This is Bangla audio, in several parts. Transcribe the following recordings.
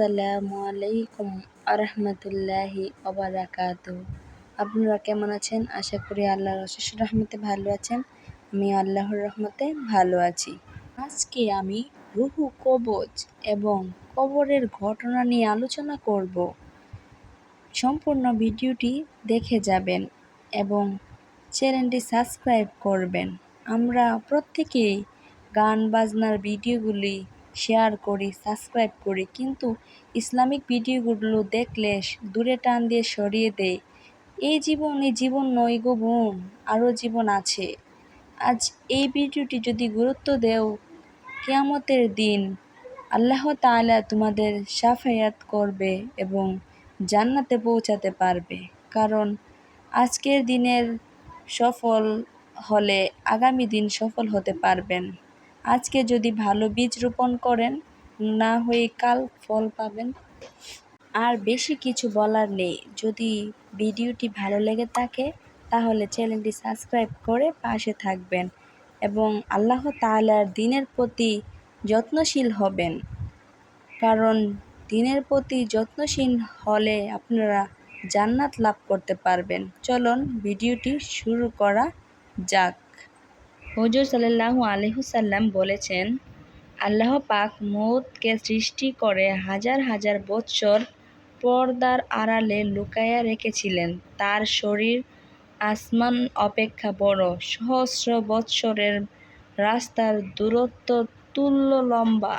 আসসালামু আলাইকুম আরহামতুল্লাহি ওবারাকাত আপনারা কেমন আছেন? আশা করি আল্লাহর অশেষ রহমতে ভালো আছেন। আমি আল্লাহর রহমতে ভালো আছি। আজকে আমি রুহু কবচ এবং কবরের ঘটনা নিয়ে আলোচনা করব। সম্পূর্ণ ভিডিওটি দেখে যাবেন এবং চ্যানেলটি সাবস্ক্রাইব করবেন। আমরা প্রত্যেকেই গান, বাজনার ভিডিওগুলি শেয়ার করি, সাবস্ক্রাইব করি। কিন্তু ইসলামিক ভিডিওগুলো দেখলে দূরে টান দিয়ে সরিয়ে দেয় এই জীবন এই জীবন নয় গো বোন, আরও জীবন আছে। আজ এই ভিডিওটি যদি গুরুত্ব দেও, কেয়ামতের দিন আল্লাহ তাআলা তোমাদের সাফায়াত করবে এবং জান্নাতে পৌঁছাতে পারবে। কারণ আজকের দিনের সফল হলে আগামী দিন সফল হতে পারবেন। আজকে যদি ভালো বীজ রোপণ করেন, না হয়ে কাল ফল পাবেন। আর বেশি কিছু বলার নেই। যদি ভিডিওটি ভালো লেগে থাকে, তাহলে চ্যানেলটি সাবস্ক্রাইব করে পাশে থাকবেন এবং আল্লাহ তাআলার দিনের প্রতি যত্নশীল হবেন। কারণ দিনের প্রতি যত্নশীল হলে আপনারা জান্নাত লাভ করতে পারবেন। চলুন, ভিডিওটি শুরু করা যাক। হজর সাল্লাহু আলহুসাল্লাম বলেছেন, আল্লাহ পাক মৌতকে সৃষ্টি করে হাজার হাজার বৎসর পর্দার আড়ালে লুকাইয়া রেখেছিলেন। তার শরীর আসমান অপেক্ষা বড়। সহস্র বৎসরের রাস্তার দূরত্ব তুল্য লম্বা।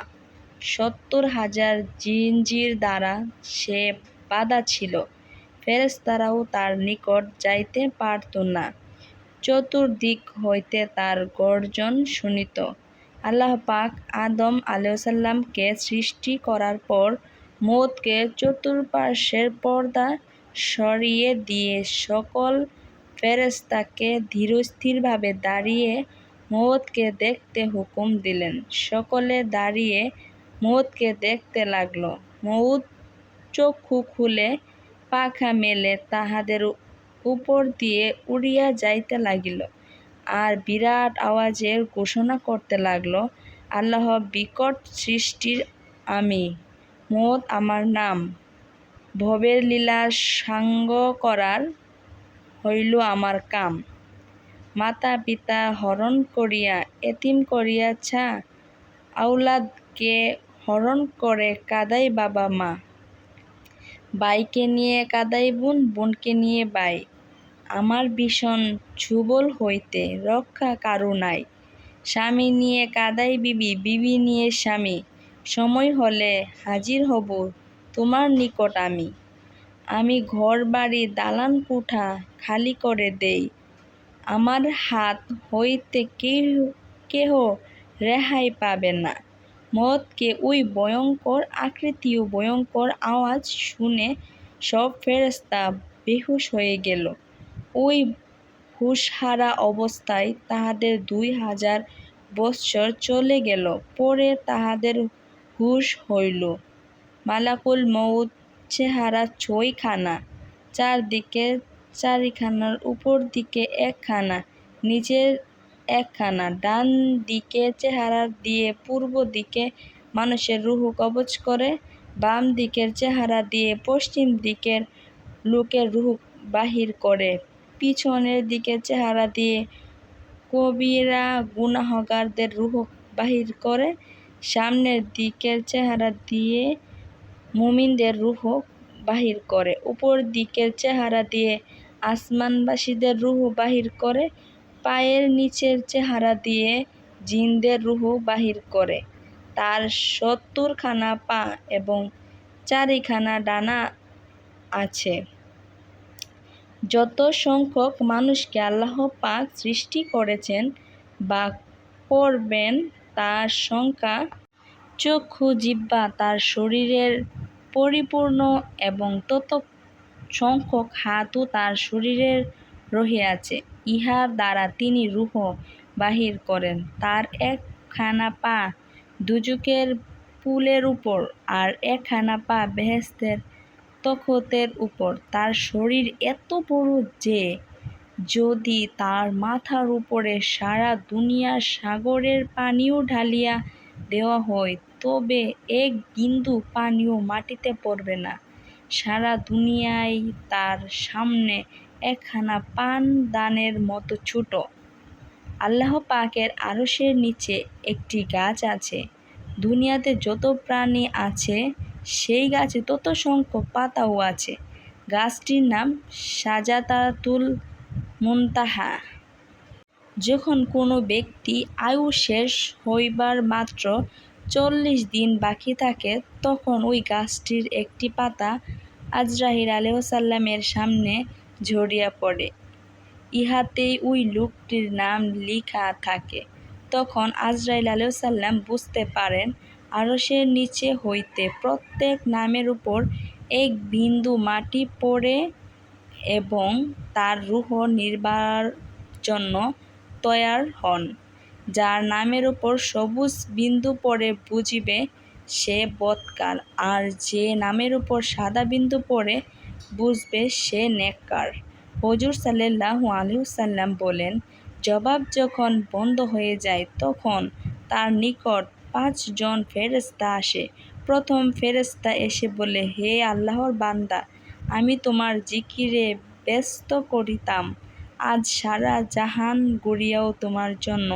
সত্তর হাজার জিঞ্জির দ্বারা সে বাধা ছিল। ফেরেস্তারাও তার নিকট যাইতে পারত না। চতুর্দিক হইতে তার গর্জন শুনিত। আল্লাহ পাক আদম আলাইসাল্লামকে সৃষ্টি করার পর মৌতকে চতুর্পার্শ্বের পর্দা সরিয়ে দিয়ে সকল ফেরেস্তাকে ধীরস্থিরভাবে দাঁড়িয়ে মৌতকে দেখতে হুকুম দিলেন। সকলে দাঁড়িয়ে মৌতকে দেখতে লাগল। মৌত চক্ষু খুলে পাখা মেলে তাহাদের উপর দিয়ে উড়িয়া যাইতে লাগিল। আর বিরাট আওয়াজের ঘোষণা করতে লাগল, আল্লাহ বিকট সৃষ্টির আমি মত আমার নাম। ভবের লীলা সাঙ্গ করার হইল আমার কাম। মাতা পিতা হরণ করিয়া, এতিম করিয়াছা আউলাদকে হরণ করে কাদাই বাবা মা। বাইকে নিয়ে কাদাই বোন, বোনকে নিয়ে বাই। আমার ভীষণ ছুবল হইতে রক্ষা কারু নাই। স্বামী নিয়ে কাদাই বিবি বিবি নিয়ে স্বামী। সময় হলে হাজির হব তোমার নিকট আমি। আমি ঘর বাড়ি দালান কুঠা খালি করে দেই। আমার হাত হইতে কেহ কেহ রেহাই পাবে না। মদকে ওই ভয়ঙ্কর আকৃতি ও ভয়ঙ্কর আওয়াজ শুনে সব ফেরেস্তা বেহুশ হয়ে গেল। ওই হুশহারা অবস্থায় তাহাদের দুই হাজার বৎসর চলে গেল, পরে তাহাদের হুশ হইল। মালাকুল মৌত চেহারা ছয়খানা, চারদিকে চারিখানার উপর দিকে একখানা নিচের একখানা ডান দিকে চেহারা দিয়ে পূর্ব দিকে মানুষের রুহু কবচ করে, বাম দিকের চেহারা দিয়ে পশ্চিম দিকের লোকের রুহু বাহির করে। পিছনের দিকে চেহারা দিয়ে কবিরা, গুনাহগারদের রুহ বাহির করে, সামনের দিকের চেহারা দিয়ে মুমিনদের রুহ বাহির করে। উপর দিকের চেহারা দিয়ে আসমানবাসীদের রুহ বাহির করে পায়ের নিচের চেহারা দিয়ে জিনদের রুহ বাহির করে। তার সত্তরখানা পা এবং চারিখানা ডানা আছে। যত সংখ্যক মানুষকে আল্লাহ পাক সৃষ্টি করেছেন বা করবেন, তার সংখ্যা, চক্ষু জিব্বা তার শরীরের পরিপূর্ণ এবং তত সংখ্যক হাতও তার শরীরের রহিয়াছে ইহার দ্বারা তিনি রুহ বাহির করেন। তার একখানা পা দুজকের পুলের উপর আর একখানা পা বেহেস্তের তখতের উপর। তার শরীর এত বড় যে, যদি তার মাথার উপরে সারা দুনিয়ার সাগরের পানিও ঢালিয়া দেওয়া হয়, তবে এক বিন্দু পানিও মাটিতে পড়বে না। সারা দুনিয়ায় তার সামনে একখানা পান দানের মতো ছোট। আল্লাহ পাকের আরশের নিচে একটি গাছ আছে। দুনিয়াতে যত প্রাণী আছে, সেই গাছে তত সংখ্যক পাতাও আছে। গাছটির নাম সাজাতাতুল মুনতাহা। যখন কোনো ব্যক্তি আয়ু শেষ হইবার মাত্র চল্লিশ দিন বাকি থাকে, তখন ওই গাছটির একটি পাতা আজরাইল আলাইসাল্লামের সামনে ঝরিয়া পড়ে। ইহাতেই ওই লোকটির নাম লিখা থাকে। তখন আজরাইল আলাইসাল্লাম বুঝতে পারেন, আরশের নিচে হইতে প্রত্যেক নামের উপর এক বিন্দু মাটি পড়ে এবং তার রুহ নির্বার জন্য তৈয়ার হন। যার নামের উপর সবুজ বিন্দু পড়ে বুঝিবে, সে বৎকার আর যে নামের উপর সাদা বিন্দু পড়ে বুঝবে সে নেককার। হজুর সাল্লাহু আলহিসাল্লাম বলেন, জবাব যখন বন্ধ হয়ে যায় তখন তার নিকট পাঁচজন ফেরেস্তা আসে। প্রথম ফেরেস্তা এসে বলে, হে আল্লাহর বান্দা, আমি তোমার জিকিরে ব্যস্ত করিতাম। আজ সারা জাহান গড়িয়াও তোমার জন্য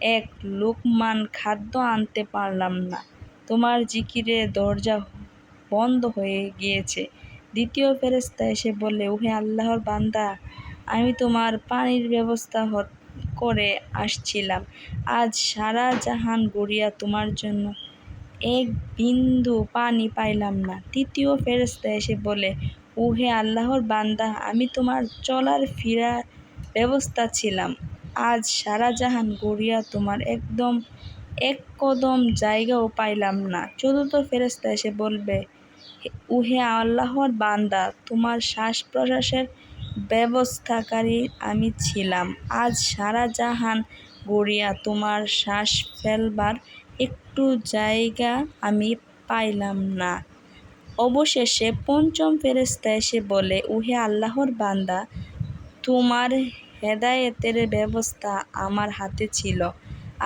এক লোকমান খাদ্য আনতে পারলাম না। তোমার জিকিরে দরজা বন্ধ হয়ে গিয়েছে। দ্বিতীয় ফেরেস্তা এসে বললে, ওহে আল্লাহর বান্দা, আমি তোমার পানির ব্যবস্থা করে আসছিলাম। আজ সারা জাহান গড়িয়া তোমার জন্য এক বিন্দু পানি পাইলাম না। তৃতীয় ফেরেস্তা এসে বলে উহে আল্লাহর বান্দা, আমি তোমার চলার ফিরার ব্যবস্থা ছিলাম। আজ সারা জাহান গড়িয়া তোমার একদম এক কদম জায়গাও পাইলাম না। চতুর্থ ফেরেস্তা এসে বলবে উহে আল্লাহর বান্দা, তোমার শ্বাস প্রশ্বাসের ব্যবস্থাকারী আমি ছিলাম। আজ সারা জাহান গড়িয়া তোমার শ্বাস ফেলবার একটু জায়গা আমি পাইলাম না। অবশেষে পঞ্চম ফেরেস্তা এসে বলে, উহে আল্লাহর বান্দা, তোমার হেদায়েতের ব্যবস্থা আমার হাতে ছিল।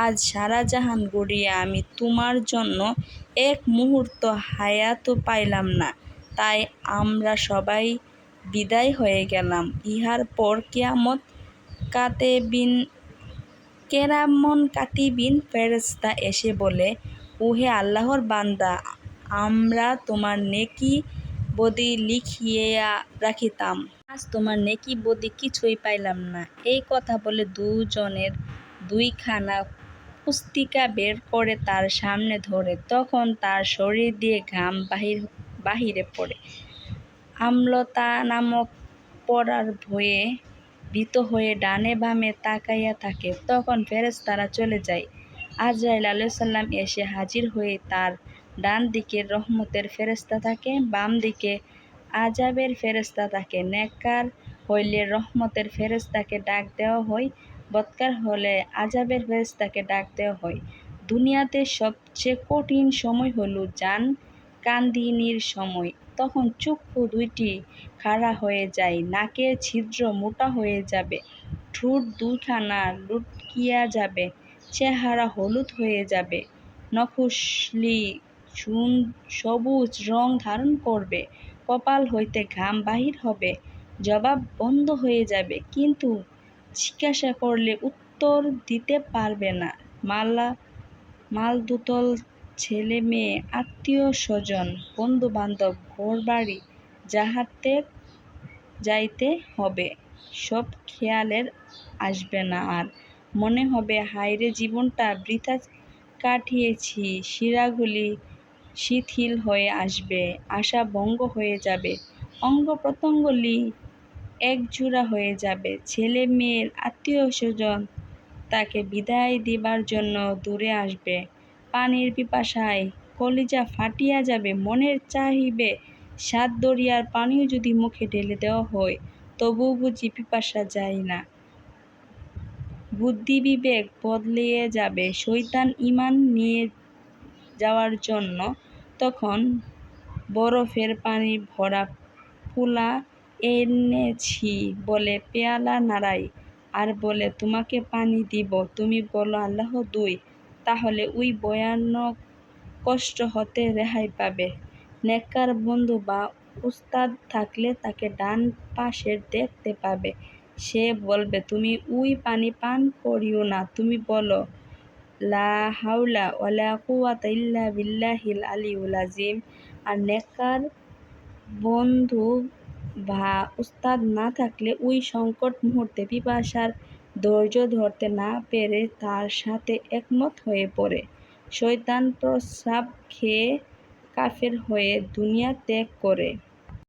আজ সারা জাহান গড়িয়া আমি তোমার জন্য এক মুহূর্ত হায়াতও পাইলাম না। তাই আমরা সবাই বিদায় হয়ে গেলাম। ইহার পর কেয়ামত কাতেবিন, কেরামন কাতিবিন ফেরেস্তা এসে বলে উহে আল্লাহর বান্দা, আমরা তোমার নেকি বদি লিখিয়া রাখিতাম। আজ তোমার নেকি বদি কিছুই পাইলাম না। এই কথা বলে দুজনের দুইখানা পুস্তিকা বের করে তার সামনে ধরে, তখন তার শরীর দিয়ে ঘাম বাহির বাহিরে পড়ে। আমলতা নামক পড়ার ভয়ে ভীত হয়ে ডানে বামে তাকাইয়া থাকে। তখন ফেরেশতারা চলে যায়। আজরাইল আলাইসাল্লাম এসে হাজির হয়ে তার ডান দিকে রহমতের ফেরেস্তা থাকে, বাম দিকে আজাবের ফেরেস্তা থাকে। নেককার হইলে রহমতের ফেরেস্তাকে ডাক দেওয়া হয়। বৎকার হলে আজাবের ফেরেস্তাকে ডাক দেওয়া হয়। দুনিয়াতে সবচেয়ে কঠিন সময় হলো জান কান্দিনীর সময়। তখন চক্ষু দুইটি খাড়া হয়ে যায় নাকের ছিদ্র মোটা হয়ে যাবে, ঠোঁট দুইখানা লুটকিয়া যাবে, চেহারা হলুদ হয়ে যাবে, নখুশলি সবুজ রং ধারণ করবে, কপাল হইতে ঘাম বাহির হবে, জবাব বন্ধ হয়ে যাবে। কিন্তু জিজ্ঞাসা করলে উত্তর দিতে পারবে না। মালা, মালদুতল ছেলে মেয়ে, আত্মীয় স্বজন বন্ধু বান্ধব ঘর বাড়ি যাহাতে যাইতে হবে, সব খেয়ালের আসবে না আর। মনে হবে, হায়রে জীবনটা বৃথা কাটিয়েছি, শিরাগুলি শিথিল হয়ে আসবে, আশা ভঙ্গ হয়ে যাবে। অঙ্গ প্রত্যঙ্গলি একজোড়া হয়ে যাবে। ছেলে, মেয়ের আত্মীয় স্বজন তাকে বিদায় দিবার জন্য দূরে আসবে। পানির পিপাসায় কলিজা ফাটিয়া যাবে, মনের চাহিবে। সাত দরিয়ার পানিও যদি মুখে ঢেলে দেওয়া হয়, তবুও বুঝি পিপাসা যায় না। বুদ্ধি বিবেক বদলিয়ে যাবে। শৈতান ইমান নিয়ে যাওয়ার জন্য তখন বরফের পানি ভরা ফুলা এনেছি। বলে, পেয়ালা নাড়াই আর বলে, তোমাকে পানি দিব। তুমি বলো, আল্লাহ দুই, তাহলে ওই ভয়ানক কষ্ট হতে রেহাই পাবে। নেককার বন্ধু বা উস্তাদ থাকলে তাকে ডান পাশের দেখতে পাবে। সে বলবে, তুমি উই পানি পান করিও না। তুমি বলো, লা হাওলা ওয়ালা কুওয়াতা ইল্লা বিল্লাহিল আলিউল আজিম আর নেককার বন্ধু বা উস্তাদ না থাকলে ওই সংকট মুহূর্তে পিপাসার ধৈর্য ধরতে না পেরে তার সাথে একমত হয়ে পড়ে। শয়তান প্রস্রাব খেয়ে কাফের হয়ে দুনিয়া ত্যাগ করে।